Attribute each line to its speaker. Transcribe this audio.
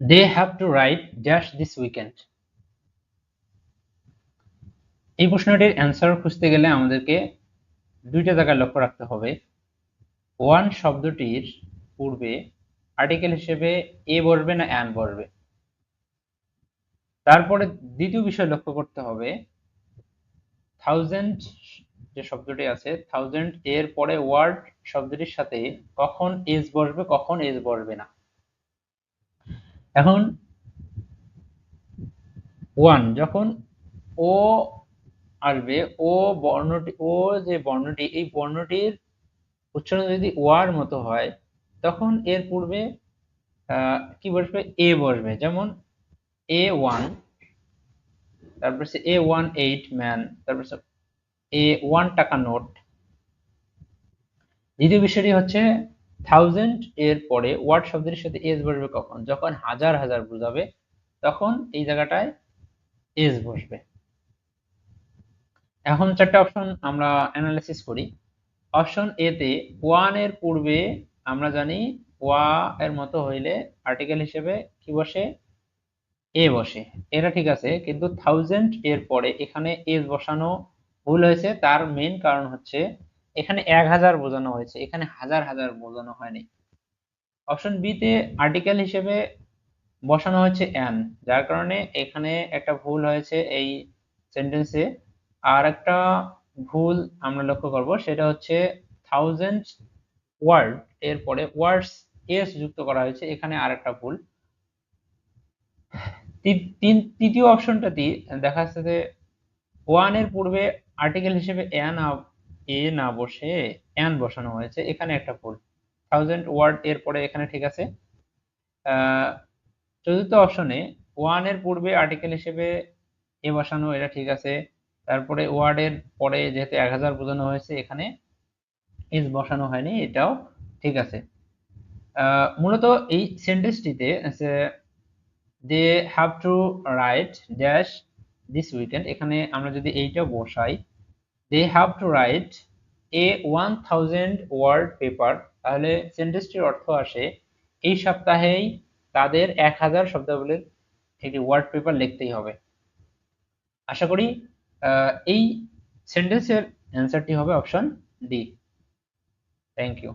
Speaker 1: They have to write dash this weekend এই প্রশ্নটির answer খুঁজতে গেলে আমাদেরকে দুইটা জায়গায় লক্ষ্য রাখতে হবে। ওয়ান শব্দটির পূর্বে আর্টিকেল হিসেবে এ বসবে না অ্যান বসবে। তারপরে দ্বিতীয় বিষয় লক্ষ্য করতে হবে। থাউজেন্ড যে শব্দটি আছে থাউজেন্ড এর পরে ওয়ার্ড শব্দটির সাথে কখন এজ বসবে, কখন এজ বসবে না। এখন ওয়ান যখন ও আসবে ও বর্ণটি ও যে বর্ণটি, এই বর্ণটির উচ্চারণ যদি ওয়ার মতো হয়, তখন এর পূর্বে কি বসবে? এ বসবে। যেমন এ ওয়ান তারপর সে এ ওয়ান এইট ম্যান তারপর এ ওয়ান টাকা নোট। দ্বিতীয় বিষয়টি হচ্ছে থাউজেন্ড এর পরে ওয়ার্ড শব্দের সাথে এজ বসবে কখন? যখন হাজার হাজার বোঝাবে, তখন এই জায়গাটায় এজ বসবে। এখন চারটা অপশন আমরা অ্যানালাইসিস করি। অপশন এ তে ওয়ানের পূর্বে আমরা জানি ওয়া এর মতো হইলে আর্টিকেল হিসেবে কি বসে? এ বসে। এটা ঠিক আছে, কিন্তু থাউজেন্ড এর পরে এখানে এজ বসানো ভুল হয়েছে। তার মেন কারণ হচ্ছে এখানে এক হাজার বোঝানো হয়েছে, এখানে হাজার হাজার বোঝানো হয়নি। অপশন বি তে আর্টিকেল হিসেবে বসানো হয়েছে অ্যান যার কারণে এখানে একটা ভুল হয়েছে এই সেন্টেন্সে আর একটা ভুল আমরা লক্ষ্য করব, সেটা হচ্ছে থাউজেন্ড ওয়ার্ড এরপরে ওয়ার্ডস এস যুক্ত করা হয়েছে, এখানে আর একটা ভুল তৃতীয় অপশনটাতে দেখা যাচ্ছে যে ওয়ানের পূর্বে আর্টিকেল হিসেবে এন এ না বসে, এন বসানো হয়েছে। এখানে একটা ভুল। থাউজেন্ড ওয়ার্ড এর পরে এখানে ঠিক আছে। চতুর্থ অপশনে ওয়ানের পূর্বে আর্টিকেল হিসেবে এ বসানো, এটা ঠিক আছে। তারপরে ওয়ার্ডের পরে যেহেতু এক হাজার বোঝানো হয়েছে, এখানে ইজ বসানো হয়নি, এটাও ঠিক আছে। মূলত এই সেন্টেন্সটিতে they have to write dash this weekend এখানে আমরা যদি এইটা বসাই they have to write a one thousand word paper তাহলে সেন্টেন্সটির অর্থ আসে, এই সপ্তাহেই তাদের এক হাজার শব্দাবলীর একটি ওয়ার্ড পেপার লিখতেই হবে। আশা করি এই সেন্টেন্সের অ্যান্সারটি হবে অপশন ডি থ্যাংক ইউ